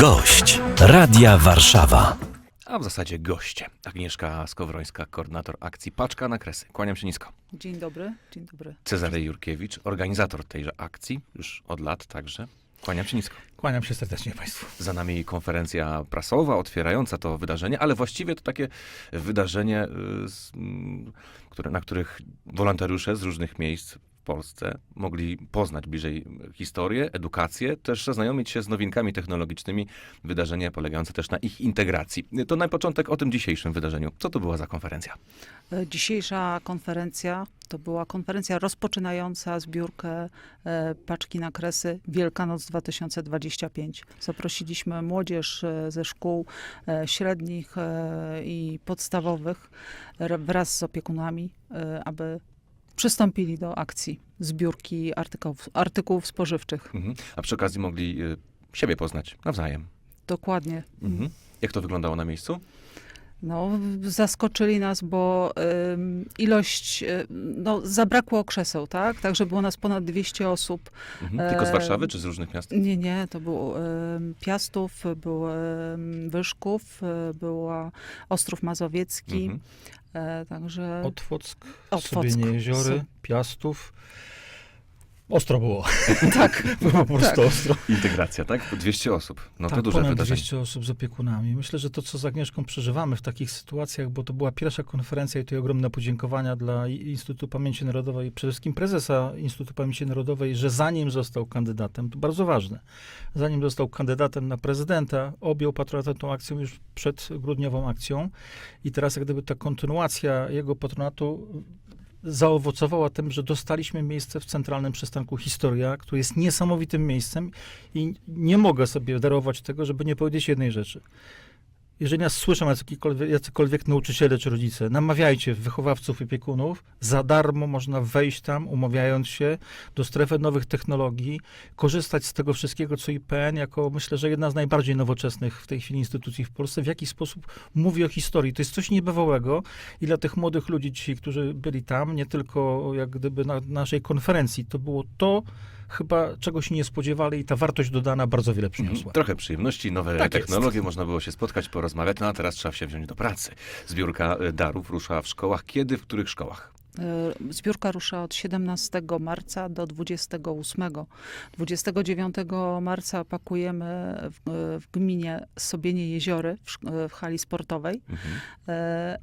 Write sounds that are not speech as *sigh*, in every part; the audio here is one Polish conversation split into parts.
Gość Radia Warszawa. A w zasadzie goście. Agnieszka Skowrońska, koordynator akcji Paczka na Kresy. Kłaniam się nisko. Dzień dobry, dzień dobry. Cezary Jurkiewicz, organizator tejże akcji, już od lat także. Kłaniam się nisko. Kłaniam się serdecznie Państwu. Za nami konferencja prasowa otwierająca to wydarzenie, ale właściwie to takie wydarzenie, y, z, które, na których wolontariusze z różnych miejsc Polsce mogli poznać bliżej historię, edukację, też zaznajomić się z nowinkami technologicznymi, wydarzenie polegające też na ich integracji. To na początek o tym dzisiejszym wydarzeniu. Co to była za konferencja? E, Dzisiejsza konferencja to była konferencja rozpoczynająca zbiórkę e, paczki na kresy Wielkanoc 2025. Zaprosiliśmy młodzież e, ze szkół średnich i podstawowych wraz z opiekunami, aby przystąpili do akcji zbiórki artykułów, artykułów spożywczych. Mhm. A przy okazji mogli y, siebie poznać nawzajem. Dokładnie. Mhm. Jak to wyglądało na miejscu? No, zaskoczyli nas, bo ilość, y, no, zabrakło krzeseł, tak? Także było nas ponad 200 osób. Mhm. Tylko z E, Warszawy czy z różnych miast? Nie, nie, to był Piastów, był Wyszków, y, była Ostrów Mazowiecki, Mhm. e, także Otwock, Otwock. Sobienie Jeziory, Piastów. Ostro było. *laughs* tak, Było *laughs* po prostu Tak. ostro. Integracja, tak? 200 osób. No to tak, duże ponad wydarzenie. 200 osób z opiekunami. Myślę, że to, co z Agnieszką przeżywamy w takich sytuacjach, bo to była pierwsza konferencja i tutaj ogromne podziękowania dla Instytutu Pamięci Narodowej, przede wszystkim prezesa Instytutu Pamięci Narodowej, że zanim został kandydatem, to bardzo ważne, zanim został kandydatem na prezydenta, objął patronatem tą akcją już przed grudniową akcją i teraz jak gdyby ta kontynuacja jego patronatu zaowocowała tym, że dostaliśmy miejsce w centralnym przystanku Historia, który jest niesamowitym miejscem i nie mogę sobie darować tego, żeby nie powiedzieć jednej rzeczy. Jeżeli nas słyszą jacykolwiek, jacykolwiek nauczyciele czy rodzice, namawiajcie wychowawców i opiekunów, za darmo można wejść tam, umawiając się do strefy nowych technologii, korzystać z tego wszystkiego, co IPN, jako myślę, że jedna z najbardziej nowoczesnych w tej chwili instytucji w Polsce, w jaki sposób mówi o historii. To jest coś niebywałego i dla tych młodych ludzi dzisiaj, którzy byli tam, nie tylko jak gdyby na naszej konferencji, to było to chyba, czego się nie spodziewali i ta wartość dodana bardzo wiele przyniosła. Mhm. Trochę przyjemności, nowe Tak technologie, można było się spotkać, porozmawiać, no a teraz trzeba się wziąć do pracy. Zbiórka y, darów rusza w szkołach. Kiedy, w których szkołach? E, Zbiórka rusza od 17 marca do 28. 29 marca pakujemy w, w gminie Sobienie Jeziory w, w hali sportowej Mhm. E,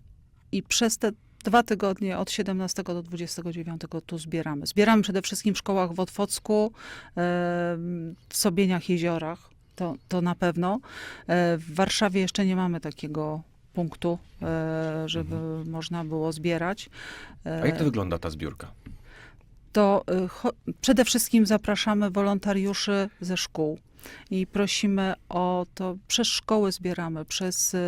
i przez te dwa tygodnie od 17 do 29 tu zbieramy. Zbieramy przede wszystkim w szkołach w Otwocku, e, w Sobieniach Jeziorach, to, to na pewno. E, W Warszawie jeszcze nie mamy takiego punktu, e, żeby można było zbierać. E, A jak to wygląda ta zbiórka? to przede wszystkim zapraszamy wolontariuszy ze szkół i prosimy o to, przez szkoły zbieramy, przez, y,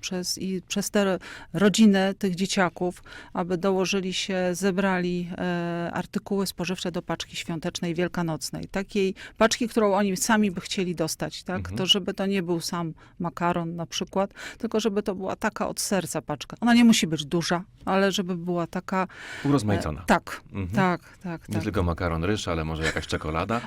przez, i przez te rodziny tych dzieciaków, aby dołożyli się, zebrali e, artykuły spożywcze do paczki świątecznej, wielkanocnej. Takiej paczki, którą oni sami by chcieli dostać, tak? Mhm. To żeby to nie był sam makaron na przykład, tylko żeby to była taka od serca paczka. Ona nie musi być duża, ale żeby była taka... e, Urozmaicona. tak, Mhm. tak, tak, Nie tak. tylko makaron ryż, ale może jakaś czekolada.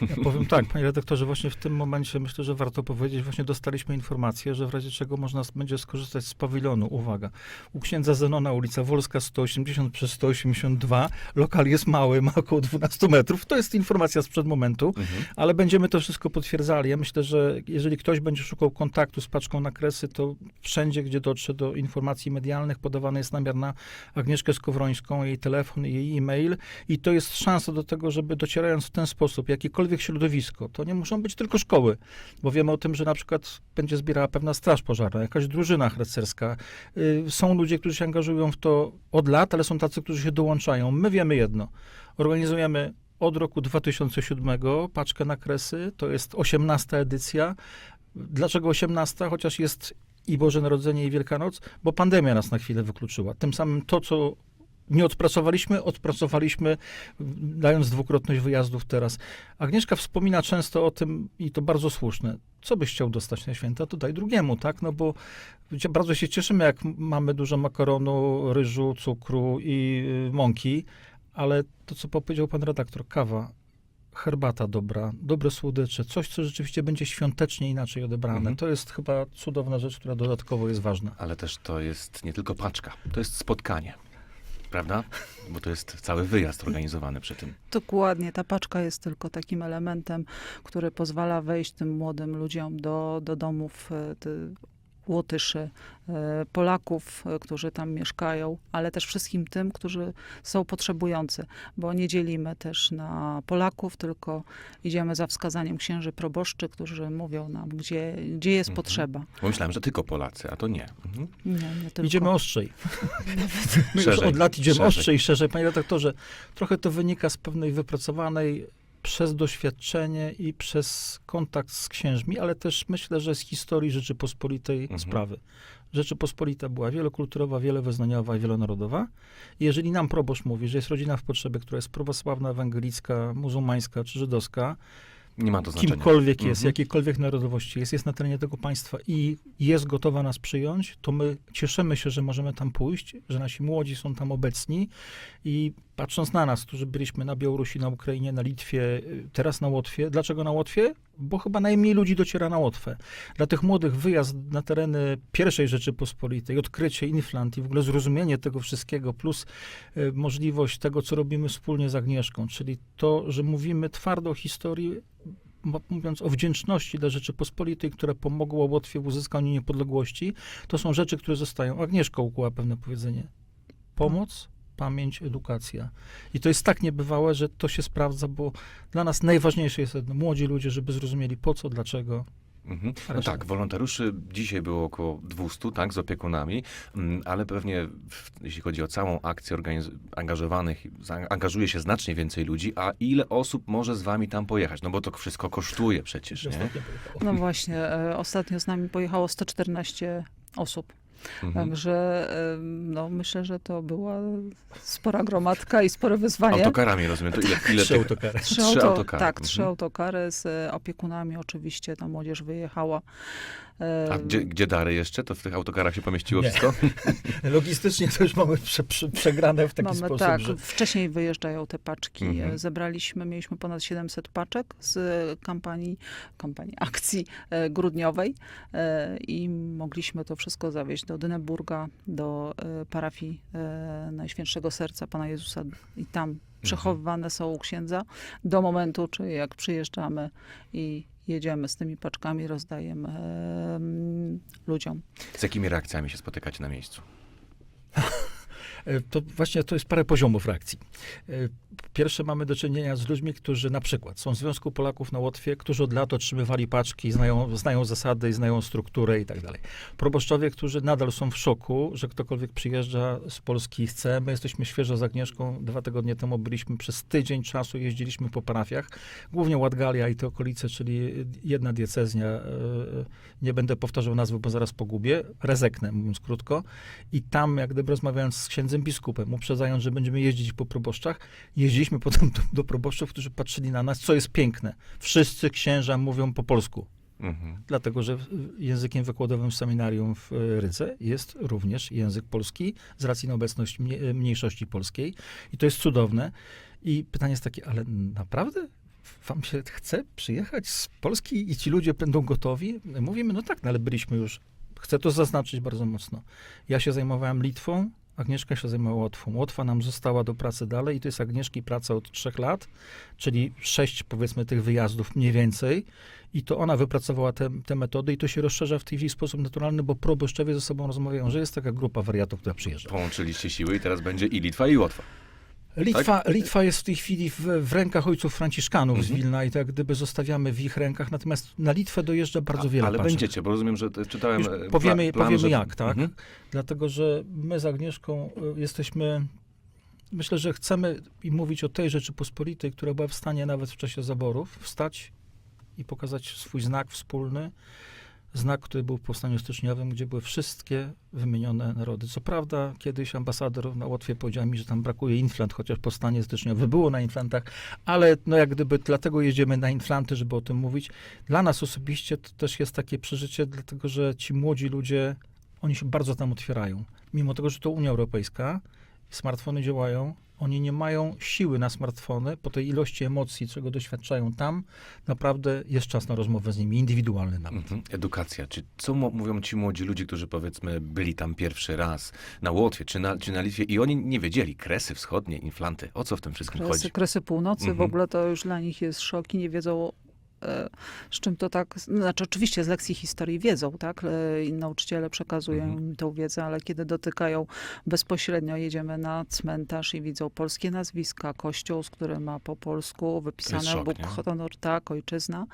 Ja powiem tak, panie redaktorze, właśnie w tym momencie myślę, że warto powiedzieć, właśnie dostaliśmy informację, że w razie czego można będzie skorzystać z pawilonu, uwaga, u księdza Zenona, ulica Wolska 180 przez 182, lokal jest mały, ma około 12 metrów, to jest informacja sprzed momentu, Mhm. ale będziemy to wszystko potwierdzali. Ja myślę, że jeżeli ktoś będzie szukał kontaktu z paczką na kresy, to wszędzie, gdzie dotrze do informacji medialnych, podawany jest namiar na Agnieszkę Skowrońską, jej telefon, jej e-mail i to jest szansa do tego, żeby docierając w ten sposób, jakiekolwiek środowisko, to nie muszą być tylko szkoły, bo wiemy o tym, że na przykład będzie zbierała pewna straż pożarna, jakaś drużyna harcerska. Y, Są ludzie, którzy się angażują w to od lat, ale są tacy, którzy się dołączają. My wiemy jedno. Organizujemy od roku 2007 paczkę na kresy, to jest 18 edycja. Dlaczego 18? Chociaż jest i Boże Narodzenie, i Wielkanoc, bo pandemia nas na chwilę wykluczyła. Tym samym to, co nie odpracowaliśmy, odpracowaliśmy, dając dwukrotność wyjazdów teraz. Agnieszka wspomina często o tym, i to bardzo słuszne, co byś chciał dostać na święta, to daj drugiemu, tak? No bo bardzo się cieszymy, jak mamy dużo makaronu, ryżu, cukru i y, mąki, ale to, co powiedział pan redaktor, kawa. herbata dobra, dobre słodycze, coś, co rzeczywiście będzie świątecznie inaczej odebrane. Mhm. To jest chyba cudowna rzecz, która dodatkowo jest ważna. Ale też to jest nie tylko paczka, to jest spotkanie. Prawda? Bo to jest cały wyjazd organizowany przy tym. Dokładnie, ta paczka jest tylko takim elementem, który pozwala wejść tym młodym ludziom do, do domów e, Łotyszy, e, Polaków, e, którzy tam mieszkają, ale też wszystkim tym, którzy są potrzebujący, bo nie dzielimy też na Polaków, tylko idziemy za wskazaniem księży proboszczy, którzy mówią nam, gdzie, gdzie jest Mhm. potrzeba. Bo myślałem, że tylko Polacy, a to nie. Mhm. Nie, nie tylko. Idziemy ostrzej. My już od lat idziemy szerzej. ostrzej i szerzej. Panie redaktorze, trochę to wynika z pewnej wypracowanej przez doświadczenie i przez kontakt z księżmi, ale też myślę, że z historii Rzeczypospolitej Mhm. sprawy. Rzeczypospolita była wielokulturowa, wielowyznaniowa i wielonarodowa. Jeżeli nam proboszcz mówi, że jest rodzina w potrzebie, która jest prawosławna, ewangelicka, muzułmańska czy żydowska, Nie ma to znaczenia. kimkolwiek jest, Mhm. jakiejkolwiek narodowości jest, jest na terenie tego państwa i jest gotowa nas przyjąć, to my cieszymy się, że możemy tam pójść, że nasi młodzi są tam obecni i patrząc na nas, którzy byliśmy na Białorusi, na Ukrainie, na Litwie, y, teraz na Łotwie. Dlaczego na Łotwie? Bo chyba najmniej ludzi dociera na Łotwę. Dla tych młodych wyjazd na tereny pierwszej Rzeczypospolitej, odkrycie Inflant i w ogóle zrozumienie tego wszystkiego, plus y, możliwość tego, co robimy wspólnie z Agnieszką, czyli to, że mówimy twardo o historii, mówiąc o wdzięczności dla Rzeczypospolitej, która pomogła Łotwie w uzyskaniu niepodległości, to są rzeczy, które zostają. Agnieszka ukuła pewne powiedzenie. Pomoc, pamięć, edukacja. I to jest tak niebywałe, że to się sprawdza, bo dla nas najważniejsze jest jedno. Młodzi ludzie, żeby zrozumieli po co, dlaczego. Mhm. No tak, wolontariuszy dzisiaj było około 200, tak, z opiekunami, mm, ale pewnie w, jeśli chodzi o całą akcję angażowanych, angażuje się znacznie więcej ludzi, a ile osób może z wami tam pojechać? No bo to wszystko kosztuje przecież, nie? No właśnie, e, ostatnio z nami pojechało 114 osób. Mhm. Także no, myślę, że to była spora gromadka i spore wyzwanie. Autokarami, rozumiem, to ile, ile Trzy tych... autokary. Trzy, Trzy auto, autokary, Tak, mhm. trzy autokary z opiekunami oczywiście, ta młodzież wyjechała. A gdzie, gdzie dary jeszcze? To w tych autokarach się pomieściło Nie. wszystko? *laughs* Logistycznie to już mamy prze, prze, przegrane w taki Mamy, sposób, tak, że wcześniej wyjeżdżają te paczki. Mhm. E, Zebraliśmy, mieliśmy ponad 700 paczek z kampanii, kampanii akcji e, grudniowej e, i mogliśmy to wszystko zawieźć do Dyneburga, do parafii Najświętszego Serca Pana Jezusa i tam przechowywane są u księdza do momentu, czy jak przyjeżdżamy i jedziemy z tymi paczkami, rozdajemy em, ludziom. Z jakimi reakcjami się spotykacie na miejscu? E, To właśnie to jest parę poziomów reakcji. E, Pierwsze mamy do czynienia z ludźmi, którzy na przykład są w Związku Polaków na Łotwie, którzy od lat otrzymywali paczki, znają, znają zasady, znają strukturę i tak dalej. Proboszczowie, którzy nadal są w szoku, że ktokolwiek przyjeżdża z Polski i chce. My jesteśmy świeżo z Agnieszką. Dwa tygodnie temu byliśmy przez tydzień czasu, jeździliśmy po parafiach, głównie Ładgalia i te okolice, czyli jedna diecezja, e, nie będę powtarzał nazwy, bo zaraz pogubię, Rezeknę, mówiąc krótko. I tam, jak gdyby rozmawiając z księdzem biskupem, uprzedzając, że będziemy jeździć po proboszczach, jeździliśmy potem do, do proboszczów, którzy patrzyli na nas, co jest piękne. Wszyscy księża mówią po polsku, Mhm. dlatego że językiem wykładowym w seminarium w e, Rydze jest również język polski, z racji na obecność mnie- mniejszości polskiej. I to jest cudowne. I pytanie jest takie, ale naprawdę wam się chce przyjechać z Polski i ci ludzie będą gotowi? Mówimy, no tak, no ale byliśmy już. Chcę to zaznaczyć bardzo mocno. Ja się zajmowałem Litwą, Agnieszka się zajmowała Łotwą. Łotwa nam została do pracy dalej i to jest Agnieszki praca od trzech lat, czyli sześć powiedzmy tych wyjazdów mniej więcej. I to ona wypracowała te, te metody i to się rozszerza w tej chwili w sposób naturalny, bo proboszczowie ze sobą rozmawiają, że jest taka grupa wariatów, która przyjeżdża. Połączyliście siły i teraz będzie i Litwa, i Łotwa. Litwa, Litwa jest w tej chwili w, w rękach ojców franciszkanów z Mhm. Wilna i tak gdyby zostawiamy w ich rękach, natomiast na Litwę dojeżdża bardzo A- wiele Ale paczek. będziecie, bo rozumiem, że czytałem... Już e, powiemy, pla- plan, powiemy że- jak, tak? Mhm. Dlatego, że my z Agnieszką y, jesteśmy, myślę, że chcemy i mówić o tej Rzeczypospolitej, która była w stanie nawet w czasie zaborów wstać i pokazać swój znak wspólny, znak, który był w Powstaniu Styczniowym, gdzie były wszystkie wymienione narody. Co prawda, kiedyś ambasador na Łotwie powiedział mi, że tam brakuje inflant, chociaż Powstanie Styczniowe było na inflantach, ale no jak gdyby dlatego jedziemy na inflanty, żeby o tym mówić. Dla nas osobiście to też jest takie przeżycie, dlatego że ci młodzi ludzie, oni się bardzo tam otwierają. Mimo tego, że to Unia Europejska, smartfony działają, oni nie mają siły na smartfony po tej ilości emocji, czego doświadczają tam. Naprawdę jest czas na rozmowę z nimi, indywidualny nawet. Mhm. Edukacja. Czy co mówią ci młodzi ludzie, którzy powiedzmy byli tam pierwszy raz na Łotwie czy na, czy na Litwie i oni nie wiedzieli, kresy wschodnie, inflanty, o co w tym wszystkim Kresy, chodzi? kresy północy, w Mhm. ogóle to już dla nich jest szok i nie wiedzą, z czym to tak, znaczy oczywiście z lekcji historii wiedzą, tak, e, i nauczyciele przekazują Mhm. im tą wiedzę, ale kiedy dotykają bezpośrednio, jedziemy na cmentarz i widzą polskie nazwiska, kościół, z którym ma po polsku wypisane Bóg, honor, tak, ojczyzna.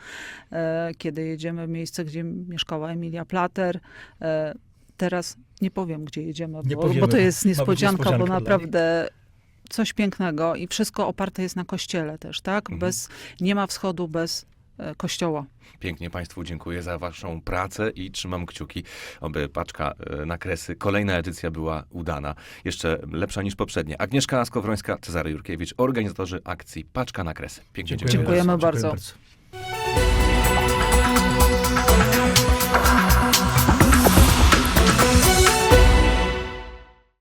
E, Kiedy jedziemy w miejsce, gdzie mieszkała Emilia Plater, e, teraz nie powiem, gdzie jedziemy, bo, powiemy, bo to jest niespodzianka, bo niespodzianka nich. naprawdę coś pięknego i wszystko oparte jest na kościele też, tak? Mhm. Bez, nie ma wschodu bez e, kościoła. Pięknie Państwu dziękuję za Waszą pracę i trzymam kciuki, aby paczka e, na kresy. Kolejna edycja była udana, jeszcze lepsza niż poprzednie. Agnieszka Skowrońska, Cezary Jurkiewicz, organizatorzy akcji Paczka na kresy. Pięknie dziękuję. Dziękujemy bardzo. bardzo.